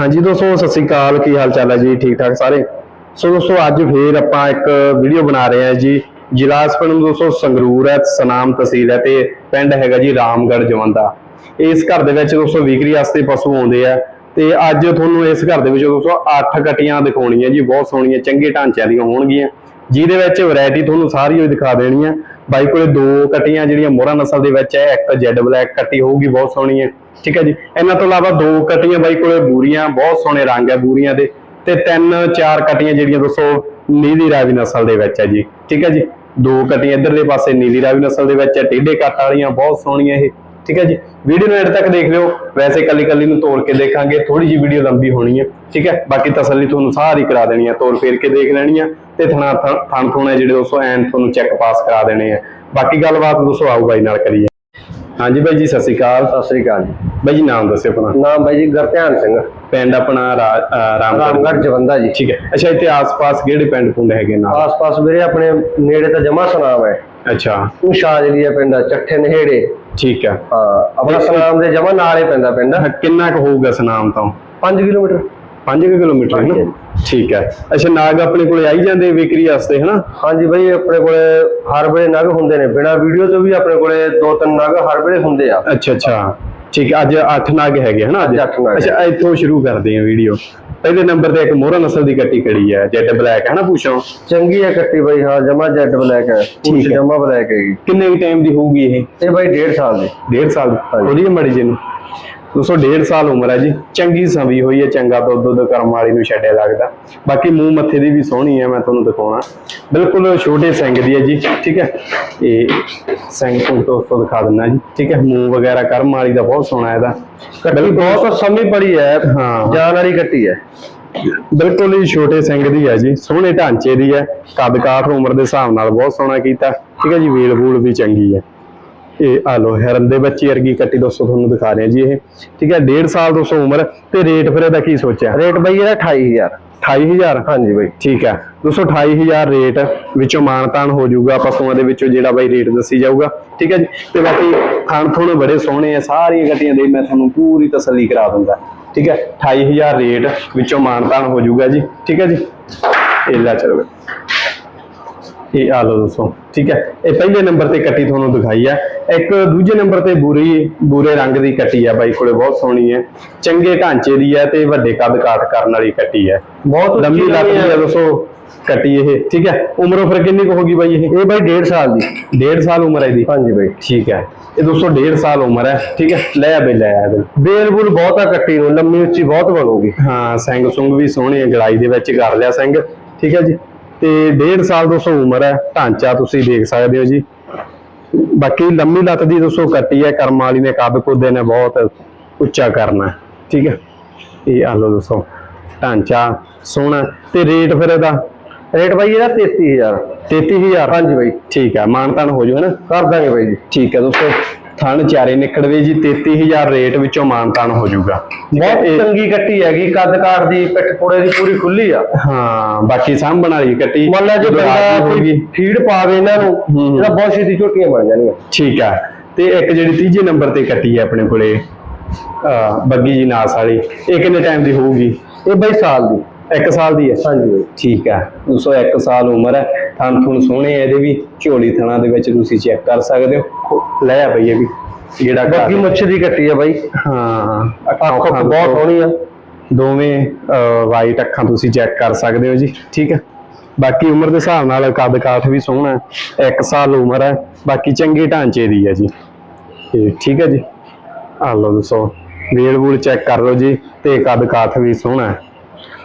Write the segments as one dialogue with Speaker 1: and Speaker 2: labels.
Speaker 1: ਹਾਂਜੀ ਦੋਸਤੋ, ਸਤਿ ਸ੍ਰੀ ਅਕਾਲ। ਕੀ ਹਾਲ ਚਾਲ ਹੈ ਜੀ? ਠੀਕ ਠਾਕ ਸਾਰੇ? ਸੋ ਦੋਸਤੋ, ਅੱਜ ਫੇਰ ਆਪਾਂ ਇੱਕ ਵੀਡੀਓ ਬਣਾ ਰਹੇ ਹਾਂ ਜੀ। ਜ਼ਿਲ੍ਹਾ ਸਪਨ ਦੋਸਤੋ, ਸੰਗਰੂਰ ਹੈ, ਸਨਾਮ ਤਹਿਸੀਲ ਹੈ ਤੇ ਪਿੰਡ ਹੈਗਾ ਜੀ ਰਾਮਗੜ ਜਵੰਦਾ। ਇਸ ਘਰ ਦੇ ਵਿੱਚ ਦੋਸਤੋ, ਵਿਕਰੀ ਵਾਸਤੇ ਪਸ਼ੂ ਆਉਂਦੇ ਆ। ਤੇ ਅੱਜ ਤੁਹਾਨੂੰ ਇਸ ਘਰ ਦੇ ਵਿੱਚ ਦੋਸਤੋ 8 ਕਟੀਆਂ ਦਿਖਾਉਣੀਆਂ ਜੀ, ਬਹੁਤ ਸੋਹਣੀਆਂ, ਚੰਗੇ ਢਾਂਚਿਆਂ ਦੀਆਂ ਹੋਣਗੀਆਂ। ਜਿਹਦੇ ਵਿੱਚ ਵੈਰਾਈਟੀ ਤੁਹਾਨੂੰ ਸਾਰੀ ਉਹ ਦਿਖਾ ਦੇਣੀ ਹੈ ਬਾਈ ਕੋਲੇ ਦੋ ਕਟੀਆਂ ਜਿਹੜੀਆਂ ਮੋਹਰਾ ਨਸਲ ਦੇ ਵਿੱਚ ਹੈ, ਇੱਕ ਜੈਡ ਬਲੈਕ ਕੱਟੀ ਹੋਊਗੀ, ਬਹੁਤ ਸੋਹਣੀ ਹੈ। ਠੀਕ ਹੈ ਜੀ। ਇਹਨਾਂ ਤੋਂ ਇਲਾਵਾ ਦੋ ਕਟੀਆਂ ਬਾਈ ਕੋਲੇ ਬੂਰੀਆਂ, ਬਹੁਤ ਸੋਹਣੇ ਰੰਗ ਹੈ ਬੂਰੀਆਂ ਦੇ। ਤੇ ਤਿੰਨ, ਚਾਰ ਕਟੀਆਂ ਜਿਹੜੀਆਂ ਦੱਸੋ ਨੀਲੀ ਰਾਵੀ ਨਸਲ ਦੇ ਵਿੱਚ ਹੈ ਜੀ। ਠੀਕ ਹੈ ਜੀ। ਦੋ ਕਟੀਆਂ ਇਧਰਲੇ ਪਾਸੇ ਨੀਲੀ ਰਾਵੀ ਨਸਲ ਦੇ ਵਿੱਚ ਹੈ, ਟੇਢੇ ਕੱਟ ਵਾਲੀਆਂ, ਬਹੁਤ ਸੋਹਣੀਆਂ ਇਹ। ਠੀਕ ਹੈ ਜੀ। ਵੀਡੀਓ ਨੂੰ ਐਡ ਤੱਕ ਦੇਖ ਲਿਓ। ਵੈਸੇ ਕੱਲੀ ਕੱਲੀ ਨੂੰ ਤੋੜ ਕੇ ਦੇਖਾਂਗੇ। ਥੋੜੀ ਜਿਹੀ ਵੀਡੀਓ ਲੰਬੀ ਹੋਣੀ ਹੈ। ਠੀਕ ਹੈ। ਬਾਕੀ ਤਸੱਲੀ ਤੁਹਾਨੂੰ ਸਾਰੀ ਕਰਾ ਦੇਣੀ ਹੈ। ਤੋੜ ਫੇਰ ਕੇ ਦੇਖ ਲੈਣੀ ਹੈ। ਤੇ ਥਣਾ ਥਣ ਥੁਣ ਜਿਹੜੇ ਦੋਸਤੋ, ਐਨ ਤੁਹਾਨੂੰ ਚੈੱਕ ਪਾਸ ਕਰਾ ਦੇਣੇ ਆ ਬਾਕੀ ਗੱਲਬਾਤ ਦੋਸਤੋ ਆਊ ਬਾਈ ਨਾਲ ਕਰੀਏ। ਹਾਂਜੀ ਬਾਈ ਜੀ ਸਤਿ ਸ਼੍ਰੀ ਅਕਾਲ।
Speaker 2: ਸਤਿ ਸ੍ਰੀ ਅਕਾਲ ਜੀ।
Speaker 1: ਬਾਈ ਜੀ ਨਾਮ ਦੱਸਿਓ ਆਪਣਾ।
Speaker 2: ਨਾਮ ਬਾਈ ਜੀ ਗੁਰਧਿਆਨ ਸਿੰਘ।
Speaker 1: ਪਿੰਡ ਆਪਣਾ ਰਾ- ਅਹ ਰਾਮਗੜ੍ਹ।
Speaker 2: ਰਾਮਗੜ੍ਹ ਜਵੰਦਾ ਜੀ।
Speaker 1: ਠੀਕ ਹੈ। ਅੱਛਾ ਇੱਥੇ ਆਸ-ਪਾਸ ਕਿਹੜੇ ਪਿੰਡ ਪੁੰਡ ਹੈਗੇ ਨਾਲ
Speaker 2: ਆਸ-ਪਾਸ ਵੀਰੇ ਆਪਣੇ ਨੇੜੇ ਤਾਂ ਜਮਾ ਸੁਨਾਮ ਹੈ।
Speaker 1: ਅੱਛਾ।
Speaker 2: ਉਹ ਸ਼ਾਜਲੀਆ ਪਿੰਡ ਆ, ਚੱਠੇ ਨਹੇੜੇ
Speaker 1: ਠੀਕ ਹੈ।
Speaker 2: ਹਾਂ ਆਪਣਾ ਸੁਨਾਮ ਦੇ ਜਮਾ ਨਾਲੇ ਪੈਂਦਾ ਪਿੰਡ।
Speaker 1: ਕਿੰਨਾ ਕੁ ਹੋਊਗਾ ਸਨਾਮ ਤੋਂ?
Speaker 2: 5 ਕਿਲੋਮੀਟਰ।
Speaker 1: 5 ਕਿਲੋਮੀਟਰ ਹੈ ਨਾ? ਠੀਕ ਹੈ। ਅੱਛਾ ਨਾਗ ਆਪਣੇ ਕੋਲੇ ਆਈ ਜਾਂਦੇ ਵਿਕਰੀ ਵਾਸਤੇ ਹਨਾ
Speaker 2: ਹਾਂਜੀ ਬਾਈ ਆਪਣੇ ਕੋਲੇ ਹਰ ਵੇਲੇ ਨਗ ਹੁੰਦੇ ਨੇ। ਬਿਨਾ ਵੀਡੀਓ ਤੋਂ ਵੀ ਆਪਣੇ ਕੋਲੇ ਦੋ ਤਿੰਨ ਨਗ ਹਰ ਵੇਲੇ ਹੁੰਦੇ ਆ।
Speaker 1: ਅੱਛਾ ਅੱਛਾ। ਠੀਕ ਹੈ ਅੱਜ 8 ਨਾਗ ਹੈਗੇ ਹਨਾ ਅੱਜ?
Speaker 2: ਅੱਜ
Speaker 1: ਅੱਛਾ ਇੱਥੋਂ ਸ਼ੁਰੂ ਕਰਦੇ ਹਾਂ ਵੀਡੀਓ। ਪਹਿਲੇ ਨੰਬਰ ਤੇ ਇੱਕ ਮੋਹਰਾ ਨਸਲ ਦੀ ਕੱਟੀ ਖੜੀ ਹੈ ਜੈਡ ਬਲੈਕ ਹੈ ਨਾ ਪੁੱਛੋ?
Speaker 2: ਚੰਗੀ ਹੈ ਕੱਟੀ ਬਾਈ ਹਾਂ ਜਮਾ ਜੈਡ ਬਲੈਕ ਹੈ। ਪੂਛ
Speaker 1: ਹੈ।
Speaker 2: ਜਮਾ ਬਲੈਕ ਹੈਗੀ
Speaker 1: ਕਿੰਨੇ ਟਾਈਮ ਦੀ ਹੋਊਗੀ ਇਹ?
Speaker 2: ਇਹ ਬਾਈ 1.5 ਸਾਲ ਦੀ।
Speaker 1: ਡੇਢ ਸਾਲ ਥੋੜੀ ਜਿਹੀ ਮੜੀ ਜੀ ਨੂੰ? ਦੋਸਤੋ ਡੇਢ ਸਾਲ ਉਮਰ ਹੈ ਜੀ। ਚੰਗੀ ਸੰਭੀ ਹੋਈ ਹੈ ਚੰਗਾ ਦੁੱਧ ਦੁੱਧ ਕਰਮ ਵਾਲੀ ਨੂੰ ਛੱਡਿਆ ਲੱਗਦਾ। ਬਾਕੀ ਮੂੰਹ ਮੱਥੇ ਦੀ ਵੀ ਸੋਹਣੀ ਹੈ ਮੈਂ ਤੁਹਾਨੂੰ ਦਿਖਾਉਣਾ। ਬਿਲਕੁਲ ਛੋਟੇ ਸਿੰਘ ਦੀ ਹੈ ਜੀ ਠੀਕ ਹੈ। ਇਹ ਸਿੰਘ ਤੋਂ ਦੋਸਤੋ ਦਿਖਾ ਦਿੰਦਾ ਜੀ ਠੀਕ ਹੈ। ਮੂੰਹ ਵਗੈਰਾ ਕਰਮ ਵਾਲੀ ਦਾ ਬਹੁਤ ਸੋਹਣਾ ਇਹਦਾ।
Speaker 2: ਕੱਟੀ ਬਹੁਤ ਸਮੀ ਪੜੀ ਹੈ
Speaker 1: ਹਾਂ।
Speaker 2: ਜਾਨ ਵਾਲੀ ਕੱਟੀ ਹੈ।
Speaker 1: ਬਿਲਕੁਲ ਹੀ ਛੋਟੇ ਸਿੰਘ ਦੀ ਹੈ ਜੀ ਸੋਹਣੇ ਢਾਂਚੇ ਦੀ ਹੈ। ਕੱਦ ਕਾਠ ਉਮਰ ਦੇ ਹਿਸਾਬ ਨਾਲ ਬਹੁਤ ਸੋਹਣਾ ਕੀਤਾ ਠੀਕ ਹੈ ਜੀ। ਵੇਲ ਵੂਲ ਵੀ ਚੰਗੀ ਹੈ। ਇਹ ਆ ਲੋ ਹਿਰਨ ਦੇ ਬੱਚੇ ਵਰਗੀ ਕੱਟੀ ਦੋਸਤੋ ਤੁਹਾਨੂੰ ਦਿਖਾ ਰਹੇ ਜੀ ਇਹ। ਠੀਕ ਹੈ 1.5 ਸਾਲ ਦੋਸਤੋ ਉਮਰ ਤੇ ਰੇਟ ਫਿਰ ਇਹਦਾ ਕੀ ਸੋਚਿਆ?
Speaker 2: ਰੇਟ ਬਾਈ ਇਹਦਾ 28000
Speaker 1: 28000
Speaker 2: ਹਾਂਜੀ ਬਾਈ।
Speaker 1: ਠੀਕ ਹੈ ਦੋਸਤੋ 28000 ਰੇਟ ਵਿੱਚੋਂ ਮਾਨਤਾਨ ਹੋ ਜਾਊਗਾ ਪਸ਼ੂਆਂ ਦੇ ਵਿੱਚੋਂ ਜਿਹੜਾ ਬਾਈ ਰੇਟ ਦੱਸੀ ਜਾਊਗਾ। ਠੀਕ ਹੈ ਜੀ ਤੇ ਬਾਕੀ ਥਣ ਥੁਣ ਬੜੇ ਸੋਹਣੇ ਆ ਸਾਰੀਆਂ ਗੱਟੀਆਂ ਦੇ ਮੈਂ ਤੁਹਾਨੂੰ ਪੂਰੀ ਤਸੱਲੀ ਕਰਾ ਦੂੰਗਾ ਠੀਕ ਹੈ 28000 ਰੇਟ ਵਿੱਚੋਂ ਮਾਨਤਾਨ ਹੋ ਜਾਊਗਾ ਜੀ। ਠੀਕ ਹੈ ਜੀ ਇਹ ਲੈ ਚਲੋ ਇਹ ਆ ਲਓ ਦੋਸਤੋ ਠੀਕ ਹੈ? ਇਹ ਪਹਿਲੇ ਨੰਬਰ ਤੇ ਕੱਟੀ ਤੁਹਾਨੂੰ ਦਿਖਾਈ ਹੈ ਇੱਕ ਦੂਜੇ ਨੰਬਰ ਤੇ ਬੂਰੀ ਬੂਰੇ ਰੰਗ ਦੀ ਕੱਟੀ ਹੈ ਬਾਈ ਕੋਲੇ ਬਹੁਤ ਸੋਹਣੀ ਹੈ ਚੰਗੇ ਢਾਂਚੇ ਦੀ ਹੈ ਤੇ ਵੱਡੇ ਕੱਦ ਕਾਠ ਕਰਨ ਵਾਲੀ ਕੱਟੀ ਹੈ
Speaker 2: ਬਹੁਤ ਉੱਚੀ
Speaker 1: ਲੱਤ ਦੀ
Speaker 2: ਹੈ।
Speaker 1: ਦੋਸਤੋ ਕੱਟੀ ਇਹ ਠੀਕ ਹੈ? ਉਮਰੋਂ ਫਿਰ ਕਿੰਨੀ ਕੁ ਹੋਗੀ ਬਾਈ ਇਹ?
Speaker 2: ਇਹ ਬਾਈ 1.5 ਸਾਲ ਦੀ।
Speaker 1: 1.5 ਸਾਲ ਉਮਰ ਹੈ ਇਹਦੀ।
Speaker 2: ਹਾਂਜੀ ਬਾਈ।
Speaker 1: ਠੀਕ ਹੈ। ਇਹ ਦੋਸਤੋ 1.5 ਸਾਲ ਉਮਰ ਹੈ ਠੀਕ ਹੈ? ਲੈ ਆ ਬਈ ਲੈ ਆ ਬਈ।
Speaker 2: ਬੇਲਬੁਲ ਬਹੁਤ ਆ ਕੱਟੀ ਨੂੰ ਲੰਮੀ ਉੱਚੀ ਬਹੁਤ ਬਣੂਗੀ।
Speaker 1: ਹਾਂ ਸਿੰਘ ਸੁੰਗ ਵੀ ਸੋਹਣੀ ਹੈ ਗਲਾਈ ਦੇ ਵਿੱਚ ਕਰ ਲਿਆ ਸਿੰਘ। ਠੀਕ ਹੈ ਜੀ? ਤੇ 1.5 ਸਾਲ ਦੋਸਤੋ ਉਮਰ ਹੈ ਢਾਂਚਾ ਤੁਸੀਂ ਦੇਖ ਸਕਦੇ ਹੋ ਜੀ। ਬਾਕੀ ਲੰਮੀ ਲੱਤ ਦੀ ਦੋਸਤੋ ਕੱਟੀ ਹੈ ਕਰਮ ਵਾਲੀ ਨੇ ਕੱਦ ਕੁੱਦੇ ਨੇ ਬਹੁਤ ਉੱਚਾ ਕਰਨਾ ਠੀਕ ਹੈ। ਇਹ ਆ ਲਓ ਦੋਸਤੋ ਢਾਂਚਾ ਸੋਹਣਾ ਤੇ ਰੇਟ ਫਿਰ ਇਹਦਾ?
Speaker 2: ਰੇਟ ਬਾਈ ਇਹਦਾ 33000
Speaker 1: 33000
Speaker 2: ਹਾਂਜੀ ਬਾਈ।
Speaker 1: ਠੀਕ ਹੈ ਮਾਨਤਾਨ ਹੋ ਜੂ ਹੈ ਨਾ?
Speaker 2: ਕਰ ਦਾਂਗੇ ਬਾਈ ਜੀ।
Speaker 1: ਠੀਕ ਹੈ ਦੋਸਤੋ। ਥਣ ਚਾਰੇ ਨਿਕੜਵੇ ਜੀ 33000 ਰੇਟ ਵਿੱਚੋਂ ਮਾਨਤਾਨ ਹੋ ਜਾਊਗਾ।
Speaker 2: ਬਹੁਤ ਚੰਗੀ ਕੱਟੀ ਹੈਗੀ ਕੱਦ ਕਾਠ ਦੀ ਪਿੱਠ ਪੋੜੇ ਦੀ ਪੂਰੀ ਖੁੱਲੀ ਆ।
Speaker 1: ਹਾਂ ਬਾਕੀ ਸਾਂਭਣ ਵਾਲੀ ਕੱਟੀ
Speaker 2: ਮੰਨ ਲਾ ਜੇ ਬੰਦਾ। ਕੋਈ ਫੀਡ ਪਾਵੇ ਇਹਨਾਂ ਨੂੰ। ਇਹਦਾ ਬਹੁਤ ਛੇਤੀ ਝੋਟੀਆਂ ਬਣ ਜਾਣਗੀਆਂ
Speaker 1: ਠੀਕ ਹੈ ਤੇ ਇੱਕ ਜਿਹੜੀ ਤੀਜੇ ਨੰਬਰ ਤੇ ਕੱਟੀ ਹੈ ਆਪਣੇ ਕੋਲੇ ਆ ਬੱਗੀ ਜੀ ਨਾਸ ਵਾਲੀ ਇਹ ਕਿੰਨੇ ਟਾਈਮ ਦੀ ਹੋਊਗੀ?
Speaker 2: ਇਹ ਬਾਈ ਸਾਲ ਦੀ।
Speaker 1: 1 ਸਾਲ ਦੀ ਹੈ।
Speaker 2: ਹਾਂਜੀ।
Speaker 1: ਠੀਕ ਹੈ 201 ਸਾਲ ਉਮਰ ਹੈ। ਥਣ ਥੁਣ ਸੋਹਣੇ ਆ ਇਹਦੇ ਵੀ ਝੋਲੀ ਥਣਾ ਦੇ ਵਿੱਚ ਤੁਸੀਂ ਚੈੱਕ ਕਰ ਸਕਦੇ ਹੋ। ਲੈ ਆ ਬਈ ਇਹ ਵੀ ਜਿਹੜਾ
Speaker 2: ਬਾਕੀ ਮੁੱਛ ਦੀ ਕੱਟੀ ਆ ਬਾਈ।
Speaker 1: ਹਾਂ
Speaker 2: ਅੱਖ ਬਹੁਤ ਸੋਹਣੀ ਆ।
Speaker 1: ਦੋਵੇਂ ਵਾਈਟ ਅੱਖਾਂ ਤੁਸੀਂ ਚੈੱਕ ਕਰ ਸਕਦੇ ਹੋ ਜੀ ਠੀਕ ਹੈ ਬਾਕੀ ਉਮਰ ਦੇ ਹਿਸਾਬ ਨਾਲ ਕੱਦ ਕਾਠ ਵੀ ਸੋਹਣਾ ਹੈ 1 ਸਾਲ ਉਮਰ ਹੈ ਬਾਕੀ ਚੰਗੇ ਢਾਂਚੇ ਦੀ ਹੈ ਜੀ। ਤੇ ਠੀਕ ਹੈ ਜੀ। ਆ ਲਓ ਦੱਸੋ ਵੇਲ ਵੂਲ ਚੈੱਕ ਕਰ ਲਓ ਜੀ ਤੇ ਕੱਦ ਕਾਠ ਵੀ ਸੋਹਣਾ ਹੈ।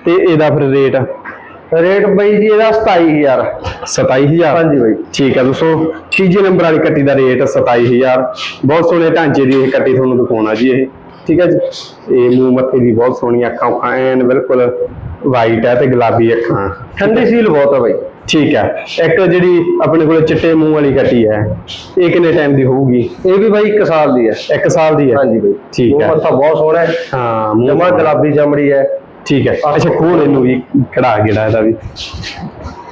Speaker 1: ਤੇ ਇਹਦਾ ਫਿਰ ਰੇਟ
Speaker 2: ਰੇਟ ਬਾਈ ਜੀ ਇਹਦਾ 27000
Speaker 1: 27000
Speaker 2: ਹਾਂਜੀ ਬਾਈ।
Speaker 1: ਠੀਕ ਹੈ ਦੋਸਤੋ ਤੀਜੇ ਨੰਬਰ ਵਾਲੀ ਕੱਟੀ ਦਾ ਰੇਟ 27000 ਬਹੁਤ ਸੋਹਣੇ ਢਾਂਚੇ ਦੀ ਇਹ ਕੱਟੀ ਤੁਹਾਨੂੰ ਦਿਖਾਉਣਾ ਜੀ ਇਹ। ਠੀਕ ਹੈ ਜੀ? ਇਹ ਮੂੰਹ ਮੱਥੇ ਦੀ ਬਹੁਤ ਸੋਹਣੀ ਅੱਖਾਂ ਉੱਖਾਂ ਐਨ ਬਿਲਕੁਲ ਵਾਈਟ ਹੈ ਤੇ ਗੁਲਾਬੀ ਅੱਖਾਂ।
Speaker 2: ਠੰਡੀ ਸੀਲ ਬਹੁਤ ਆ ਬਾਈ।
Speaker 1: ਠੀਕ ਹੈ ਇੱਕ ਜਿਹੜੀ ਆਪਣੇ ਕੋਲੇ ਚਿੱਟੇ ਮੂੰਹ ਵਾਲੀ ਕੱਟੀ ਹੈ ਇਹ ਕਿੰਨੇ ਟਾਈਮ ਦੀ ਹੋਊਗੀ?
Speaker 2: ਇਹ ਵੀ ਬਾਈ 1 ਸਾਲ ਦੀ ਹੈ
Speaker 1: 1 ਸਾਲ ਦੀ ਹੈ
Speaker 2: ਹਾਂਜੀ ਬਾਈ।
Speaker 1: ਠੀਕ ਹੈ।
Speaker 2: ਮੂੰਹ ਮੱਥਾ ਬਹੁਤ ਸੋਹਣਾ ਹੈ।
Speaker 1: ਹਾਂ ਮੂੰਹ
Speaker 2: ਜਮਾ ਗੁਲਾਬੀ ਚਮੜੀ ਹੈ।
Speaker 1: ਠੀਕ ਹੈ। ਅੱਛਾ, ਖੋਲ ਇਹਨੂੰ ਵੀ ਕਢਾ ਗੇੜਾ ਇਹਦਾ ਵੀ।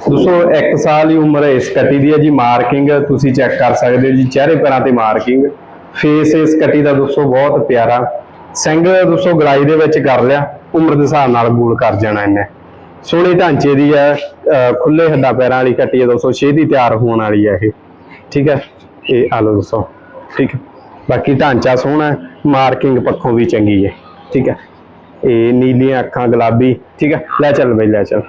Speaker 1: ਦੋਸਤੋ 1 ਸਾਲ ਦੀ ਉਮਰ ਹੈ, ਇਸ ਕੱਟੀ ਦੀ ਹੈ ਜੀ ਮਾਰਕਿੰਗ ਤੁਸੀਂ ਚੈੱਕ ਕਰ ਸਕਦੇ ਹੋ ਜੀ, ਚਿਹਰੇ ਪੈਰਾਂ ਤੇ ਮਾਰਕਿੰਗ ਫੇਸ ਇਸ ਕੱਟੀ ਦਾ ਦੋਸਤੋ, ਬਹੁਤ ਪਿਆਰਾ।
Speaker 3: ਸਿੰਘ ਦੋਸਤੋ ਗਲਾਈ ਦੇ ਵਿੱਚ ਕਰ ਲਿਆ, ਉਮਰ ਦੇ ਹਿਸਾਬ ਨਾਲ ਗੋਲ ਕਰ ਜਾਣਾ ਇਹਨੇ। ਸੋਹਣੇ ਢਾਂਚੇ ਦੀ ਹੈ ਖੁੱਲੇ ਹੱਡਾਂ ਪੈਰਾਂ ਵਾਲੀ ਕੱਟੀ ਹੈ ਦੋਸਤੋ, ਛੇਤੀ ਤਿਆਰ ਹੋਣ ਵਾਲੀ ਹੈ ਇਹ। ਠੀਕ ਹੈ? ਇਹ ਆ ਲਓ ਦੋਸਤੋ, ਠੀਕ ਹੈ। ਬਾਕੀ ਢਾਂਚਾ ਸੋਹਣਾ ਮਾਰਕਿੰਗ ਪੱਖੋਂ ਵੀ ਚੰਗੀ ਹੈ। ਠੀਕ ਹੈ? ਇਹ ਨੀਲੀਆਂ ਅੱਖਾਂ, ਗੁਲਾਬੀ, ਠੀਕ ਹੈ ਲੈ ਚੱਲ ਬਈ, ਲੈ ਚੱਲ।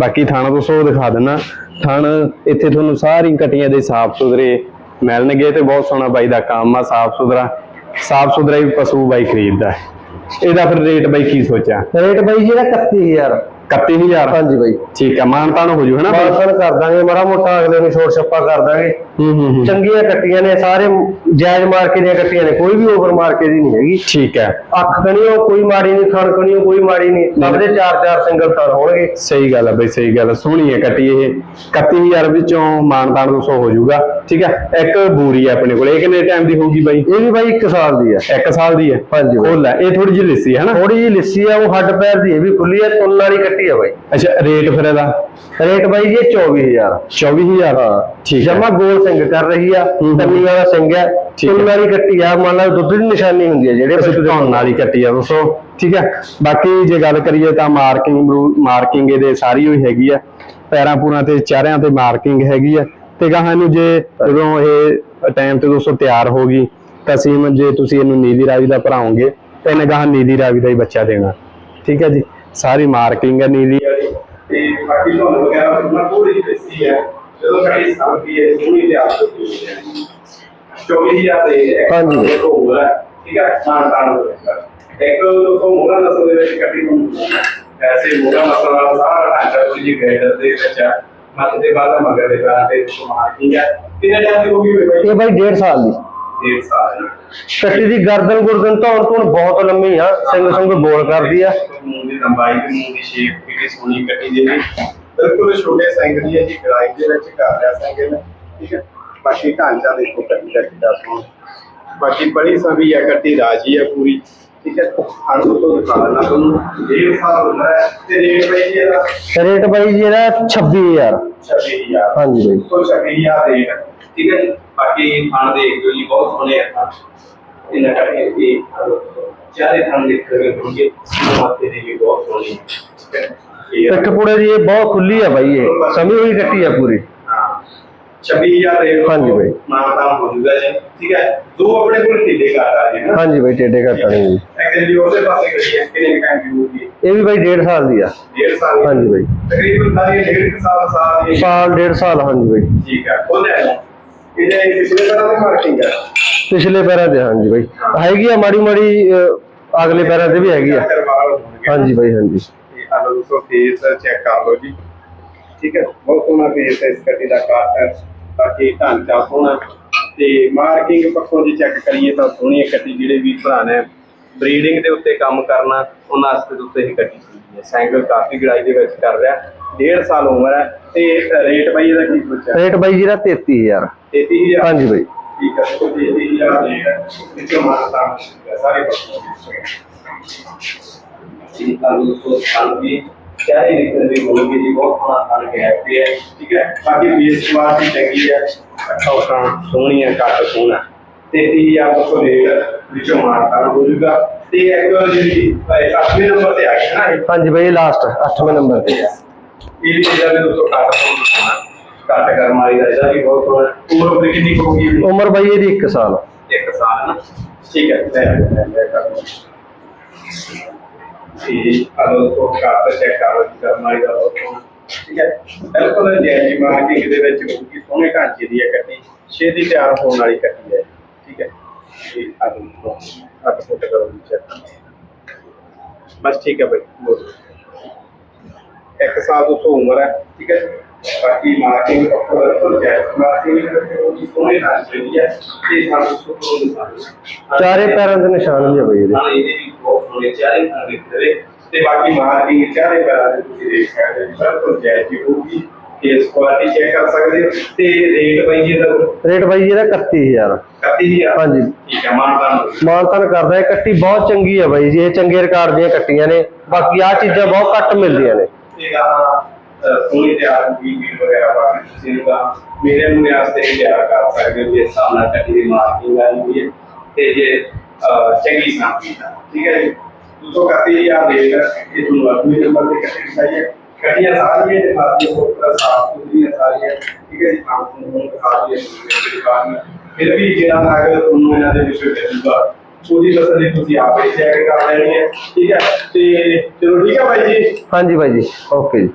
Speaker 3: ਬਾਕੀ ਥਾਣਾ ਤੋਂ ਸੋ ਦਿਖਾ ਦਿੰਨਾ। ਥਣ ਇੱਥੇ ਤੁਹਾਨੂੰ ਸਾਰੀ ਕਟੀਆਂ ਦੇ ਸਾਫ਼ ਸੁਥਰੇ ਮਿਲਣਗੇ ਤੇ ਬਹੁਤ ਸੋਹਣਾ ਬਾਈ ਦਾ ਕੰਮ ਆ ਸਾਫ਼ ਸੁਥਰਾ ਸਾਫ਼ ਸੁਥਰਾ ਹੀ ਪਸ਼ੂ ਬਾਈ ਖਰੀਦਦਾ। ਇਹਦਾ ਫਿਰ ਰੇਟ ਬਾਈ ਕੀ ਸੋਚਿਆ?
Speaker 2: ਰੇਟ ਬਾਈ ਜੀ ਇਹਦਾ 31000
Speaker 3: 31000
Speaker 2: ਹਾਂਜੀ ਬਾਈ।
Speaker 3: ਠੀਕ ਹੈ ਮਾਨਤਾਨ ਹੋ ਜੂ ਹੈ ਨਾ ਬਾਈ?
Speaker 2: ਮਾਨਸਨ ਕਰ ਦਾਂਗੇ ਮਾੜਾ ਮੋਟਾ ਅਗਲੇ ਨੂੰ ਛੋਟ ਛੱਪਾ ਕਰ ਦਾਂਗੇ।
Speaker 3: ਹੂੰ ਹੂੰ ਹੂੰ।
Speaker 2: ਚੰਗੀਆਂ ਕੱਟੀਆਂ ਨੇ ਸਾਰੇ ਜਾਇਜ਼ ਮਾਰਕੇ ਦੀਆਂ ਕੱਟੀਆਂ ਨੇ ਕੋਈ ਵੀ ਓਵਰ ਮਾਰਕੇ ਦੀ ਨਹੀਂ ਹੈਗੀ।
Speaker 3: ਠੀਕ ਹੈ
Speaker 2: ਅੱਖ ਕਣੀਓ ਕੋਈ ਮਾੜੀ ਨਹੀਂ ਥਣ ਕਣੀਓ ਕੋਈ ਮਾੜੀ ਨਹੀਂ ਸਭ ਦੇ ਚਾਰ ਚਾਰ ਸਿੰਗਲ ਥਣ ਹੋਣਗੇ।
Speaker 3: ਸਹੀ ਗੱਲ ਹੈ ਬਈ ਸਹੀ ਗੱਲ ਹੈ ਸੋਹਣੀ ਹੈ ਕੱਟੀ ਇਹ। 31000 ਵਿੱਚੋਂ ਮਾਨਤਾਨ 200 ਹੋ ਜਾਊਗਾ ਠੀਕ ਹੈ ਇੱਕ ਬੂਰੀ ਹੈ ਆਪਣੇ ਕੋਲ ਇਹ ਕਿੰਨੇ ਟਾਈਮ ਦੀ ਹੋਊਗੀ ਬਾਈ?
Speaker 2: ਇਹ ਵੀ ਬਾਈ 1 ਸਾਲ ਦੀ ਆ।
Speaker 3: 1 ਸਾਲ ਦੀ ਹੈ
Speaker 2: ਹਾਂਜੀ।
Speaker 3: ਖੋਲ ਹੈ ਇਹ ਥੋੜੀ ਜਿਹੀ ਲਿੱਸੀ ਹੈ ਨਾ
Speaker 2: ਥੋੜੀ ਜਿਹੀ ਲਿੱਸੀ ਆ ਉਹ ਹੱਡ ਪੈਰ ਦੀ ਇਹ ਵੀ ਖੁੱਲੀ ਆ ਤੁੰਨ ਵਾਲੀ ਕੱਟੀ ਆ ਬਾਈ।
Speaker 3: ਅੱਛਾ ਰੇਟ ਫਿਰ ਇਹਦਾ?
Speaker 2: ਰੇਟ ਬਾਈ ਜੀ ਇਹ 24000
Speaker 3: 24000
Speaker 2: ਹਾਂ
Speaker 3: ਠੀਕ ਹੈ।
Speaker 2: ਜਮਾ ਗੋਲ ਸਿੰਘ ਕਰ ਰਹੀ ਆ
Speaker 3: ਹੂੰ ਹੂੰ।
Speaker 2: ਕੰਨੀ ਵਾਲਾ ਸਿੰਘ
Speaker 3: ਹੈ।
Speaker 2: ਤੁੰਨ ਵਾਲੀ ਕੱਟੀ ਆ ਮੰਨ ਲਾ ਦੁੱਧ ਦੀ ਨਿਸ਼ਾਨੀ ਹੁੰਦੀ ਆ ਜਿਹੜੇ ਪਸ਼ੂ ਦੇ
Speaker 3: ਨਾਲ ਹੀ ਕੱਟੀ ਆ ਦੋਸਤੋ ਠੀਕ ਹੈ। ਬਾਕੀ ਜੇ ਗੱਲ ਕਰੀਏ ਤਾਂ ਮਾਰਕਿੰਗ ਮਾਰਕਿੰਗ ਇਹਦੇ ਸਾਰੀ ਹੋਈ ਹੈਗੀ ਆ। ਪੈਰਾਂ ਪੂਰਾਂ ਤੇ ਚਾਰਿਆਂ ਤੇ ਮਾਰਕਿੰਗ ਹੈਗੀ ਆ। ਤੇ ਗਾਹਾਂ ਨੂੰ ਜੇ ਜਦੋਂ ਇਹ ਟਾਈਮ ਤੇ ਦੋਸਤੋ ਤਿਆਰ ਹੋ ਗਈ ਤਾਂ ਸੀਮ ਜੇ ਤੁਸੀਂ ਇਹਨੂੰ ਨੀਲੀ ਰਾਵੀ ਦਾ ਭਰਾਓਗੇ ਤਾਂ ਇਹਨੇ ਗਾਹਾਂ ਨੀਲੀ ਰਾਵੀ ਦਾ ਹੀ ਬੱਚਾ ਦੇਣਾ। ਠੀਕ ਹੈ ਜੀ। ਸਾਰੀ ਮਾਰਕਿੰਗ ਹੈ ਨੀਲੀ ਵਾਲੀ।
Speaker 1: ਤੇ ਬਾਕੀ ਤੁਹਾਨੂੰ ਵਗੈਰਾ ਥੋੜੀ ਜਿਹੀ ਦੱਸੀ ਹੈ। ਜਦੋਂ ਸਾਡੀ ਸਾਂਭੀ ਹੈ ਸੋਹਣੀ ਤੇ ਆਪ ਹੋਈ ਹੈ। 24000 ਦੇ
Speaker 2: ਹਾਂਜੀ।
Speaker 1: ਹੋਰ ਹੈ ਠੀਕ ਹੈ ਹੋ ਜਾਏਗਾ ਇੱਕ ਦੋਸਤੋ ਮੋਹਰਾ ਨਸਲ ਦੇ ਵਿੱਚ ਕੱਟੀ ਨੂੰ ਐਸੇ ਮੋਹਰਾ ਨਸਲ ਵਾਲਾ ਸਾਰਾ ਢਾਂਚਾ ਥੋੜੀ ਜਿਹੀ ਗ੍ਰੇਡਰ ਦੇ ਵਿੱਚ ਹੈ। ਮੱਤ ਦੇ ਬਾਅਦ ਮਗਰ ਦੇ ਬਾਅਦ ਤੇ ਮਾਰਕਿੰਗ ਹੈ। ਕਿੰਨੇ ਟਾਈਮ ਦੀ ਹੋਗੀ ਬਈ?
Speaker 2: ਇਹ ਬਾਈ 1.5 ਸਾਲ ਦੀ।
Speaker 1: ਸਾਲ ਦੀ
Speaker 2: ਗਰਦਨ ਗੁਰਦਨ ਧੌਣ ਧੌਣ ਬਹੁਤ ਲੰਮੀ ਆ ਸਿੰਘ ਸੰਗ ਬੋਲ ਕਰਦੀ ਆ।
Speaker 1: ਮੂੰਹ ਦੀ ਲੰਬਾਈ ਤੇ ਮੂੰਹ ਦੀ ਸ਼ੇਪ ਕਿਹੜੀ ਸੋਹਣੀ ਕੱਟੀ ਦੀ ਜੀ ਬਿਲਕੁਲ ਛੋਟੇ ਸਿੰਘ ਦੀ ਹੈ ਜੀ ਗਲਾਈ ਦੇ ਵਿੱਚ ਕਰ ਰਿਹਾ ਸਿੰਘ ਨੇ ਠੀਕ ਹੈ। ਬਾਕੀ ਢਾਂਚਾ ਦੇਖੋ ਕੱਟੀ ਦਾ ਕਿੱਡਾ ਸੋਹਣਾ। ਬਾਕੀ ਬੜੀ ਸਭੀ ਹੈ ਕੱਟੀ ਰਾਜੀ ਹੈ ਪੂਰੀ ਠੀਕ ਹੈ। ਹਰ ਤੋਂ ਦਿਖਾ ਦੇਣਾ ਤੁਹਾਨੂੰ ਸਾਲ ਹੁੰਦਾ ਹੈ ਤੇ ਰੇਟ ਪਈ ਜੀ ਇਹਦਾ?
Speaker 2: ਰੇਟ ਬਾਈ ਜੀ ਇਹਦਾ 26000
Speaker 1: 26000
Speaker 2: ਹਾਂਜੀ ਬਾਈ।
Speaker 1: ਸੋ 26000 ਰੇਟ ਠੀਕ ਹੈ ਜੀ। ਬਾਕੀ ਥਣ ਦੇਖ ਲਓ ਜੀ ਬਹੁਤ ਸੋਹਣੇ ਆ ਇਹਨਾਂ ਕਰਕੇ ਇਹ ਚਾਰੇ ਥਣ ਦੇਖ ਰਹੇ ਹੋਣਗੇ ਮਾਤੇ ਦੇ ਵੀ ਬਹੁਤ ਸੋਹਣੀ ਠੀਕ ਹੈ ਇਹ
Speaker 2: ਪਿੱਠ ਪੁੜੇ ਦੀ ਇਹ ਬਹੁਤ ਖੁੱਲੀ ਆ ਬਾਈ ਇਹ। ਸਮੀ ਹੋਈ ਕੱਟੀ ਆ ਪੂਰੀ।
Speaker 1: ਹਾਂ। 26000 ਰੇਟ
Speaker 2: ਹਾਂਜੀ ਬਾਈ।
Speaker 1: ਮਾਨਤਾ ਹੋ ਜੂਗਾ ਜੀ। ਠੀਕ ਹੈ ਦੋ ਆਪਣੇ ਕੋਲ ਘਾਟ ਆ ਜੀ ਨਾ।
Speaker 2: ਹਾਂਜੀ ਬਾਈ ਟੇਡੇ ਘਟਾਣੀ ਜੀ
Speaker 1: ਇੱਕ ਜਿਹੜੀ ਉਹਦੇ ਪਾਸੇ ਕਰੀ ਹੈ ਕਿੰਨੇ ਟਾਈਮ ਦੀ ਹੋਊਗੀ?
Speaker 2: ਇਹ ਵੀ ਬਾਈ 1.5 ਸਾਲ ਦੀ ਆ।
Speaker 1: ਡੇਢ ਸਾਲ ਦੀ।
Speaker 2: ਹਾਂਜੀ ਬਾਈ।
Speaker 1: ਤਕਰੀਬਨ ਸਾਰੀ ਡੇਢ ਕੁ ਸਾਲ ਸਾਲ ਦੀ
Speaker 2: ਸਾਲ ਡੇਢ ਸਾਲ ਹਾਂਜੀ ਬਾਈ।
Speaker 1: ਠੀਕ ਹੈ ਲਓ ਇਹਦੇ ਪਿਛਲੇ ਤਰ੍ਹਾਂ ਦੀ ਮਾਰਕਿੰਗ ਹੈ
Speaker 2: ਪਿਛਲੇ ਪੈਰਾਂ ਤੇ ਹਾਂਜੀ ਬਾਈ। ਹੈਗੀ ਆ ਮਾੜੀ ਮਾੜੀ ਅਹ, ਅਗਲੇ ਪੈਰਾਂ ਤੇ ਵੀ ਹੈਗੀ ਆ।
Speaker 1: ਕਰਵਾਲ ਹੋਣਗੇ।
Speaker 2: ਹਾਂਜੀ ਬਾਈ ਹਾਂਜੀ।
Speaker 1: ਤੇ ਆਹ ਲਓ ਦੋਸਤੋ ਫੇਸ ਚੈੱਕ ਕਰ ਲਓ ਜੀ। ਠੀਕ ਹੈ ਬਹੁਤ ਸੋਹਣਾ ਫੇਸ ਹੈ ਇਸ ਗੱਡੀ ਦਾ ਕਾਟ ਹੈ। ਬਾਕੀ ਢਾਂਚਾ ਸੋਹਣਾ। ਤੇ ਮਾਰਕਿੰਗ ਪੱਖੋਂ ਜੇ ਚੈੱਕ ਕਰੀਏ ਤਾਂ ਸੋਹਣੀ ਹੈ ਗੱਡੀ ਜਿਹੜੇ ਵੀ ਭਰਾ ਨੇ ਬਰੀਡਿੰਗ ਦੇ ਉੱਤੇ ਕੰਮ ਕਰਨਾ ਉਹਨਾਂ ਵਾਸਤੇ ਤੁਸੀਂ ਇਹ ਗੱਡੀ ਚਾਹੀਦੀ ਹੈ। ਸਾਈਕਲ ਕਾਫੀ ਗੜਾਈ ਦੇ ਵਿੱਚ ਕਰ ਰਿਹਾ। ਡੇਢ ਸਾਲ ਉਮਰ ਹੈ ਤੇ ਰੇਟ ਬਾਈ ਇਹਦਾ ਕੀ ਪੁੱਛਿਆ?
Speaker 2: ਰੇਟ ਬਾਈ ਜੀ ਦਾ 33000
Speaker 1: 33000
Speaker 2: ਹਾਂਜੀ ਬਾਈ।
Speaker 1: ਠੀਕ ਹੈ ਸੋ 33000 ਰੇਟ ਹੈ ਵਿੱਚੋਂ ਮਾਰਤਾ ਸਾਰੇ ਪੱਖੋਂ ਜੀ ਤੁਹਾਨੂੰ ਦੋਸਤੋ ਖਾਣ ਦੀ ਚਾਹੇ ਨਿਕਲ ਵੀ ਹੋਣਗੇ ਜੀ ਬਹੁਤ ਖਾਣ ਕੇ ਆਏ ਹੈ ਠੀਕ ਹੈ? ਬਾਕੀ ਬੇਸ ਕੁਆਲਿਟੀ ਚੰਗੀ ਹੈ। ਅੱਖਾਂ ਉਖਾਂ ਸੋਹਣੀਆਂ ਕੱਟ ਸੋਹਣਾ। ਤੇ 30000 ਤੋਂ ਰੇਟ ਵਿੱਚੋਂ ਮਾਰਤਾ ਹੋ ਜਾਊਗਾ। ਤੇ ਇੱਕ ਜਿਹੜੀ 8ਵੇਂ ਨੰਬਰ ਤੇ ਆ ਗਿਆ ਨਾ ਇਹ।
Speaker 2: ਹਾਂਜੀ ਬਾਈ ਲਾਸਟ 8ਵੇਂ ਨੰਬਰ ਤੇ
Speaker 1: ਇਹ ਵੀ ਵੀ ਦੋਸਤੋ ਕੱਟ ਸੋਹਣਾ। ਕੱਟ ਕਰਮਾਰੀ ਦਾ ਇਹਦਾ ਵੀ ਬਹੁਤ ਸੋਹਣਾ ਉਮਰ ਉਹਦੀ ਕਿੰਨੀ ਕੁ ਹੋਊਗੀ
Speaker 2: ਉਮਰ ਬਾਈ ਇਹਦੀ 1 ਸਾਲ।
Speaker 1: ਇੱਕ ਸਾਲ ਨਾ। ਠੀਕ ਹੈ ਲੈ ਲੈ ਲੈ ਕਰ ਲਓ ਕਾਰਡ ਚੈੱਕ ਕਰ ਲਓ ਕਰਨ ਵਾਲੀ ਦਾ ਬਹੁਤ ਸੋਹਣਾ ਠੀਕ ਹੈ ਬਿਲਕੁਲ ਜੈਜੀ ਮਾਰਕਿੰਗ ਦੇ ਵਿੱਚ ਹੋਊਗੀ ਸੋਹਣੇ ਢਾਂਚੇ ਦੀ ਹੈ ਕੱਟੀ ਛੇਤੀ ਤਿਆਰ ਹੋਣ ਵਾਲੀ ਕੱਟੀ ਹੈ। ਠੀਕ ਹੈ ਇਹ ਆਲੋ ਅੱਠ ਫੁੱਟ ਕਰੋ ਜੀ ਚੈੱਕ ਬਸ ਠੀਕ ਹੈ ਭਾਈ ਬਹੁਤ ਇੱਕ ਸਾਲ ਤੋਂ ਉਮਰ ਹੈ ਠੀਕ ਹੈ। ਬਾਕੀ ਮਾਰਕਿੰਗ ਬਿਲਕੁਲ ਜੈਜੀ ਮਾਰਕਿੰਗ ਹੋਊਗੀ ਸੋਹਣੇ ਢਾਂਚੇ ਦੀ ਹੈ ਤੇ ਸਾਨੂੰ ਸੁਪਰ ਨੂੰ
Speaker 2: ਚਾਰੇ ਪੈਰਾਂ ਦੇ ਨਿਸ਼ਾਨ ਵੀ ਆ ਬਾਈ ਇਹਦੇ
Speaker 1: ਹਾਂ ਇਹਦੇ ਵੀ ਬਹੁਤ ਸੋਹਣੇ ਚਾਰੇ ਖਾਣੇ ਦਿੱਤੇ ਤੇ ਬਾਕੀ ਮਾਰਕਿੰਗ ਚਾਰੇ ਪੈਰਾਂ ਦੇ ਤੁਸੀਂ ਦੇਖ ਸਕਦੇ ਹੋ ਬਿਲਕੁਲ ਜੈਜੀ ਹੋਊਗੀ ਫੇਸ ਕੁਆਲਿਟੀ ਚੈੱਕ ਕਰ ਸਕਦੇ ਹੋ। ਤੇ ਰੇਟ ਬਈ ਇਹਦਾ
Speaker 2: ਰੇਟ ਬਾਈ ਜੀ ਇਹਦਾ 31000
Speaker 1: 31000
Speaker 2: ਹਾਂਜੀ।
Speaker 1: ਠੀਕ ਹੈ ਮਾਨਤਾਨ
Speaker 2: ਮਾਨਤਨ ਕਰਦਾ ਹੈ ਕੱਟੀ ਬਹੁਤ ਚੰਗੀ ਆ ਬਾਈ ਜੀ। ਇਹ ਚੰਗੇ ਰਿਕਾਰਡ ਦੀਆਂ ਕੱਟੀਆਂ ਨੇ। ਬਾਕੀ ਆ ਚੀਜ਼ਾਂ ਬਹੁਤ ਘੱਟ ਮਿਲਦੀਆਂ ਨੇ।
Speaker 1: ਆ ਸੋਹਣੀ ਤਿਆਰ ਵੀ ਵੀ ਵਗੈਰਾ ਬਾਕੀ ਤੁਸੀਂ ਇਹਦਾ ਮੇਰੇ ਨੂੰ ਵਾਸਤੇ ਹੀ ਤਿਆਰ ਕਰ ਸਕਦੇ ਹੋ ਜਿਸ ਹਿਸਾਬ ਨਾਲ ਕੱਟੀ ਦੀ ਮਾਰਕਿੰਗ ਆਈ ਹੋਈ ਹੈ ਤੇ ਜੇ ਅਹ, ਚੰਗੀ ਸਾਂਭੀ ਦਾ ਠੀਕ ਹੈ ਜੀ ਦੋਸਤੋ ਕੱਟੀ ਜੀ ਆ ਰੇਟ ਇਹ ਤੁਹਾਨੂੰ ਆਪਣੇ ਨੰਬਰ ਤੇ ਕੱਟੀ ਦਿਖਾਈ ਹੈ ਕੱਟੀਆਂ ਸਾਰੀਆਂ ਦੇ ਖਾਤੀਆਂ ਪੂਰਾ ਸਾਫ਼ ਸੁਥਰੀਆਂ ਸਾਰੀਆਂ ਠੀਕ ਹੈ ਜੀ ਆਪ ਨੂੰ ਖਾਤੀਆਂ ਦਿਖਾਈਆਂ ਫਿਰ ਵੀ ਜਿਹੜਾ ਨਗ ਤੁਹਾਨੂੰ ਇਹਨਾਂ ਦੇ ਵਿੱਚ ਮਿਲੂਗਾ ਉਹਦੀ ਤਸੱਲੀ ਤੁਸੀਂ ਆਪੇ ਚੈੱਕ ਕਰ ਲੈਣੀ ਹੈ ਠੀਕ ਹੈ ਤੇ ਚਲੋ ਠੀਕ ਹੈ ਭਾਈ ਜੀ
Speaker 2: ਹਾਂਜੀ ਬਾਈ ਜੀ ਓਕੇ ਜੀ